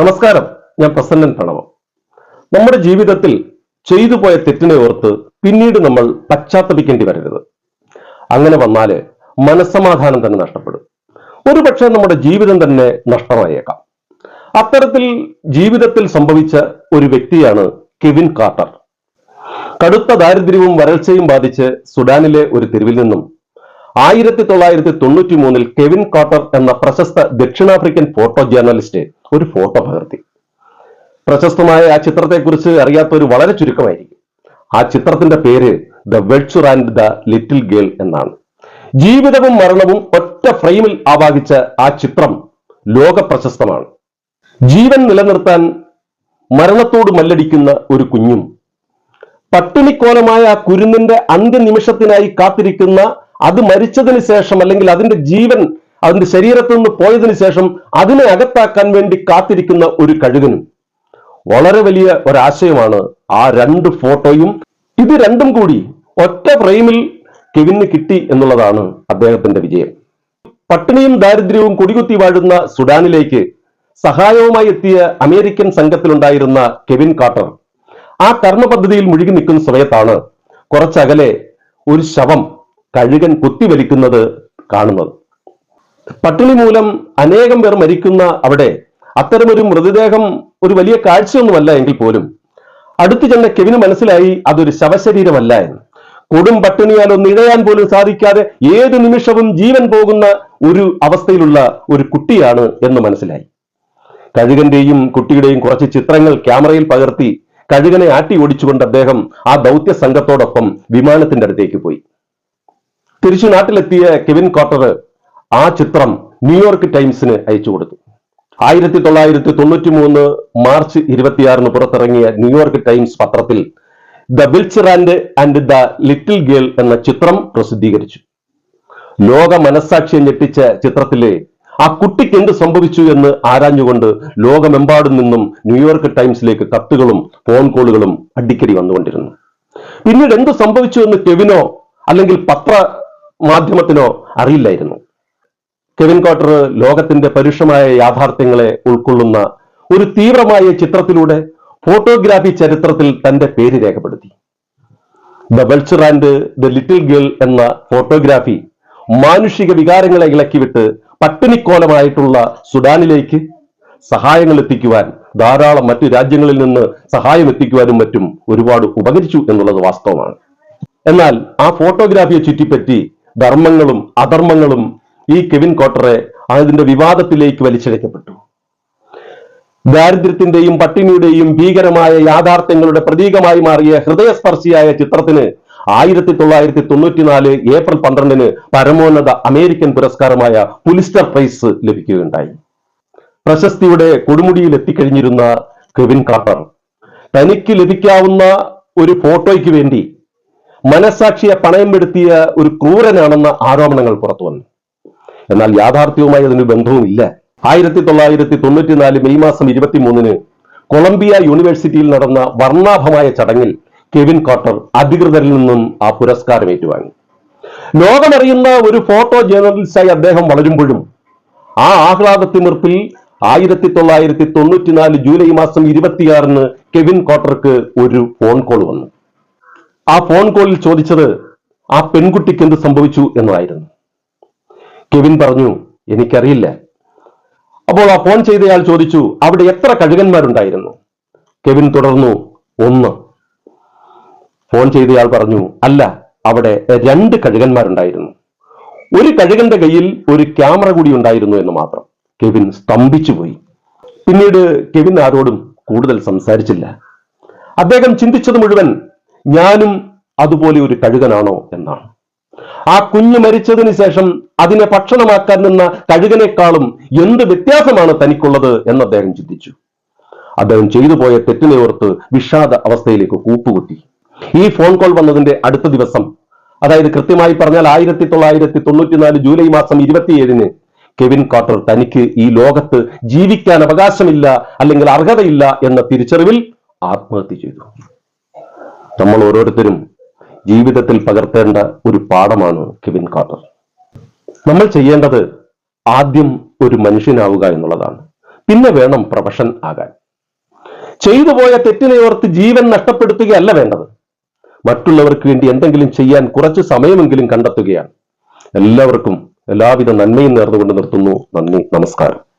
നമസ്കാരം. ഞാൻ പ്രസന്നൻ പ്രണവം. നമ്മുടെ ജീവിതത്തിൽ ചെയ്തു പോയ തെറ്റിനെ ഓർത്ത് പിന്നീട് നമ്മൾ പശ്ചാത്തപിക്കേണ്ടി വരരുത്. അങ്ങനെ വന്നാൽ മനസ്സമാധാനം തന്നെ നഷ്ടപ്പെടും. ഒരുപക്ഷെ നമ്മുടെ ജീവിതം തന്നെ നഷ്ടമായേക്കാം. അത്തരത്തിൽ ജീവിതത്തിൽ സംഭവിച്ച ഒരു വ്യക്തിയാണ് കെവിൻ കാർട്ടർ. കടുത്ത ദാരിദ്ര്യവും വരൾച്ചയും ബാധിച്ച് സുഡാനിലെ ഒരു തെരുവിൽ നിന്നും ആയിരത്തി തൊള്ളായിരത്തി തൊണ്ണൂറ്റി മൂന്നിൽ കെവിൻ കോട്ടർ എന്ന പ്രശസ്ത ദക്ഷിണാഫ്രിക്കൻ ഫോട്ടോ ജേർണലിസ്റ്റ് ഒരു ഫോട്ടോ പകർത്തി. പ്രശസ്തമായ ആ ചിത്രത്തെക്കുറിച്ച് അറിയാത്ത ഒരു വളരെ ചുരുക്കമായിരിക്കും. ആ ചിത്രത്തിന്റെ പേര് the vulture and the little girl എന്നാണ്. ജീവിതവും മരണവും ഒറ്റ ഫ്രെയിമിൽ ആവാഹിച്ച ആ ചിത്രം ലോക പ്രശസ്തമാണ്. ജീവൻ നിലനിർത്താൻ മരണത്തോട് മല്ലടിക്കുന്ന ഒരു കുഞ്ഞും പട്ടിണിക്കോലമായ ആ കുരുന്നിന്റെ അന്ത്യനിമിഷത്തിനായി കാത്തിരിക്കുന്ന അത് മരിച്ചതിന് ശേഷം അല്ലെങ്കിൽ അതിന്റെ ജീവൻ അതിന്റെ ശരീരത്തിൽ നിന്ന് പോയതിനു ശേഷം അതിനെ അകത്താക്കാൻ വേണ്ടി കാത്തിരിക്കുന്ന ഒരു കഴുകനും വളരെ വലിയ ഒരാശയമാണ് ആ രണ്ട് ഫോട്ടോയും. ഇത് രണ്ടും കൂടി ഒറ്റ ഫ്രെയിമിൽ കെവിന് കിട്ടി എന്നുള്ളതാണ് അദ്ദേഹത്തിന്റെ വിജയം. പട്ടിണിയും ദാരിദ്ര്യവും കൊടികുത്തി വാഴുന്ന സുഡാനിലേക്ക് സഹായവുമായി എത്തിയ അമേരിക്കൻ സംഘത്തിലുണ്ടായിരുന്ന കെവിൻ കാട്ടർ. ആ കർമ്മ പദ്ധതിയിൽ മുഴുകി നിൽക്കുന്ന സമയത്താണ് കുറച്ചകലെ ഒരു ശവം കഴുകൻ കുത്തിവലിക്കുന്നത് കാണുന്നത്. പട്ടിണി മൂലം അനേകം പേർ മരിക്കുന്ന അവിടെ അത്തരമൊരു മൃതദേഹം ഒരു വലിയ കാഴ്ചയൊന്നുമല്ല എങ്കിൽ പോലും. അടുത്തു ചെന്ന കെവിന് മനസ്സിലായി അതൊരു ശവശരീരമല്ല എന്ന്. കൊടും പട്ടിണിയാൽ ഒന്ന് ഇഴയാൻ പോലും സാധിക്കാതെ ഏത് നിമിഷവും ജീവൻ പോകുന്ന ഒരു അവസ്ഥയിലുള്ള ഒരു കുട്ടിയാണ് എന്ന് മനസ്സിലായി. കഴുകന്റെയും കുട്ടിയുടെയും കുറച്ച് ചിത്രങ്ങൾ ക്യാമറയിൽ പകർത്തി കഴുകനെ ആട്ടി ഓടിച്ചുകൊണ്ട് അദ്ദേഹം ആ ദൗത്യ സംഘത്തോടൊപ്പം വിമാനത്തിന്റെ അടുത്തേക്ക് പോയി. തിരിച്ചു നാട്ടിലെത്തിയ കെവിൻ കോട്ടർ ആ ചിത്രം ന്യൂയോർക്ക് ടൈംസിന് അയച്ചു കൊടുത്തു. ആയിരത്തി തൊള്ളായിരത്തി തൊണ്ണൂറ്റി മൂന്ന് മാർച്ച് ഇരുപത്തിയാറിന് പുറത്തിറങ്ങിയ ന്യൂയോർക്ക് ടൈംസ് പത്രത്തിൽ the vulture and and the little girl എന്ന ചിത്രം പ്രസിദ്ധീകരിച്ചു. ലോക മനസ്സാക്ഷിയെ ഞെട്ടിച്ച ചിത്രത്തിലെ ആ കുട്ടിക്ക് എന്ത് സംഭവിച്ചു എന്ന് ആരാഞ്ഞുകൊണ്ട് ലോകമെമ്പാടും നിന്നും ന്യൂയോർക്ക് ടൈംസിലേക്ക് കത്തുകളും ഫോൺ കോളുകളും അടിക്കടി വന്നുകൊണ്ടിരുന്നു. പിന്നീട് എന്ത് സംഭവിച്ചു എന്ന് കെവിനോ അല്ലെങ്കിൽ പത്ര മാധ്യമത്തിനോ അറിയില്ലായിരുന്നു. കെവിൻ കോട്ടർ ലോകത്തിന്റെ പരുഷമായ യാഥാർത്ഥ്യങ്ങളെ ഉൾക്കൊള്ളുന്ന ഒരു തീവ്രമായ ചിത്രത്തിലൂടെ ഫോട്ടോഗ്രാഫി ചരിത്രത്തിൽ തന്റെ പേര് രേഖപ്പെടുത്തി. The vulture and the little girl എന്ന ഫോട്ടോഗ്രാഫി മാനുഷിക വികാരങ്ങളെ ഇളക്കിവിട്ട് പട്ടിണിക്കോലമായിട്ടുള്ള സുഡാനിലേക്ക് സഹായങ്ങൾ എത്തിക്കുവാൻ ധാരാളം മറ്റു രാജ്യങ്ങളിൽ നിന്ന് സഹായം എത്തിക്കുവാനും മറ്റും ഒരുപാട് ഉപകരിച്ചു എന്നുള്ളത് വാസ്തവമാണ്. എന്നാൽ ആ ഫോട്ടോഗ്രാഫിയെ ചുറ്റിപ്പറ്റി ധർമ്മങ്ങളും അധർമ്മങ്ങളും ഈ കെവിൻ കോട്ടറെ അതിന്റെ വിവാദത്തിലേക്ക് വലിച്ചിഴക്കപ്പെട്ടു ദാരിദ്ര്യത്തിന്റെയും പട്ടിണിയുടെയും ഭീകരമായ യാഥാർത്ഥ്യങ്ങളുടെ പ്രതീകമായി മാറിയ ഹൃദയസ്പർശിയായ ചിത്രത്തിന് ആയിരത്തി തൊള്ളായിരത്തി തൊണ്ണൂറ്റിനാല് ഏപ്രിൽ പന്ത്രണ്ടിന് പരമോന്നത അമേരിക്കൻ പുരസ്കാരമായ പുലിസ്റ്റർ പ്രൈസ് ലഭിക്കുകയുണ്ടായി. പ്രശസ്തിയുടെ കൊടുമുടിയിൽ എത്തിക്കഴിഞ്ഞിരുന്ന കെവിൻ കാട്ടർ തനിക്ക് ലഭിക്കാവുന്ന ഒരു ഫോട്ടോയ്ക്ക് വേണ്ടി മനസാക്ഷിയെ പണയം പെടുത്തിയ ഒരു ക്രൂരനാണെന്ന ആരോപണങ്ങൾ പുറത്തു വന്നു. എന്നാൽ യാഥാർത്ഥ്യവുമായി അതിന് ബന്ധവുമില്ല. ആയിരത്തി തൊള്ളായിരത്തി തൊണ്ണൂറ്റിനാല് മെയ് മാസം ഇരുപത്തിമൂന്നിന് കൊളംബിയ യൂണിവേഴ്സിറ്റിയിൽ നടന്ന വർണാഭമായ ചടങ്ങിൽ കെവിൻ കോട്ടർ അധികൃതരിൽ നിന്നും ആ പുരസ്കാരം ഏറ്റുവാങ്ങി. ലോകമറിയുന്ന ഒരു ഫോട്ടോ ജേർണലിസ്റ്റായി അദ്ദേഹം വളരുമ്പോഴും ആ ആഹ്ലാദത്തിമിർപ്പിൽ ആയിരത്തി തൊള്ളായിരത്തി തൊണ്ണൂറ്റിനാല് ജൂലൈ മാസം ഇരുപത്തിയാറിന് കെവിൻ കോട്ടർക്ക് ഒരു ഫോൺ കോൾ വന്നു. ആ ഫോൺ കോളിൽ ചോദിച്ചത് ആ പെൺകുട്ടിക്ക് എന്ത് സംഭവിച്ചു എന്നതായിരുന്നു. കെവിൻ പറഞ്ഞു എനിക്കറിയില്ല. അപ്പോൾ ആ ഫോൺ ചെയ്തയാൾ ചോദിച്ചു അവിടെ എത്ര കഴുകന്മാരുണ്ടായിരുന്നു? കെവിൻ തുടർന്നു ഒന്ന്. ഫോൺ ചെയ്തയാൾ പറഞ്ഞു അല്ല അവിടെ രണ്ട് കഴുകന്മാരുണ്ടായിരുന്നു. ഒരു കഴുകന്റെ കയ്യിൽ ഒരു ക്യാമറ കൂടി ഉണ്ടായിരുന്നു എന്ന് മാത്രം. കെവിൻ സ്തംഭിച്ചുപോയി. പിന്നീട് കെവിൻ ആരോടും കൂടുതൽ സംസാരിച്ചില്ല. അദ്ദേഹം ചിന്തിച്ചത് മുഴുവൻ ഞാനും അതുപോലെ ഒരു കഴുകനാണോ എന്നാണ്. ആ കുഞ്ഞ് മരിച്ചതിന് ശേഷം അതിനെ ഭക്ഷണമാക്കാൻ നിന്ന കഴുകനേക്കാളും എന്ത് വ്യത്യാസമാണ് തനിക്കുള്ളത് എന്ന് അദ്ദേഹം ചിന്തിച്ചു. അദ്ദേഹം ചെയ്തു പോയ തെറ്റിനെ ഓർത്ത് വിഷാദ അവസ്ഥയിലേക്ക് കൂപ്പുകുത്തി ഈ ഫോൺ കോൾ വന്നതിന്റെ അടുത്ത ദിവസം അതായത് കൃത്യമായി പറഞ്ഞാൽ ആയിരത്തി തൊള്ളായിരത്തി തൊണ്ണൂറ്റിനാല് ജൂലൈ മാസം ഇരുപത്തിയേഴിന് കെവിൻ കാർട്ടർ തനിക്ക് ഈ ലോകത്ത് ജീവിക്കാൻ അവകാശമില്ല അല്ലെങ്കിൽ അർഹതയില്ല എന്ന തിരിച്ചറിവിൽ ആത്മഹത്യ ചെയ്തു. നമ്മൾ ഓരോരുത്തരും ജീവിതത്തിൽ പകർത്തേണ്ട ഒരു പാഠമാണ് കെവിൻ കാർട്ടർ. നമ്മൾ ചെയ്യേണ്ടത് ആദ്യം ഒരു മനുഷ്യനാവുക എന്നുള്ളതാണ്. പിന്നെ വേണം പ്രൊഫഷൻ ആകാൻ. ചെയ്തു പോയ തെറ്റിനെ ഓർത്ത് ജീവൻ നഷ്ടപ്പെടുത്തുകയല്ല വേണ്ടത്. മറ്റുള്ളവർക്ക് വേണ്ടി എന്തെങ്കിലും ചെയ്യാൻ കുറച്ച് സമയമെങ്കിലും കണ്ടെത്തുകയാണ്. എല്ലാവർക്കും എല്ലാവിധ നന്മയും നേർന്നുകൊണ്ട് നിർത്തുന്നു. നന്ദി നമസ്കാരം.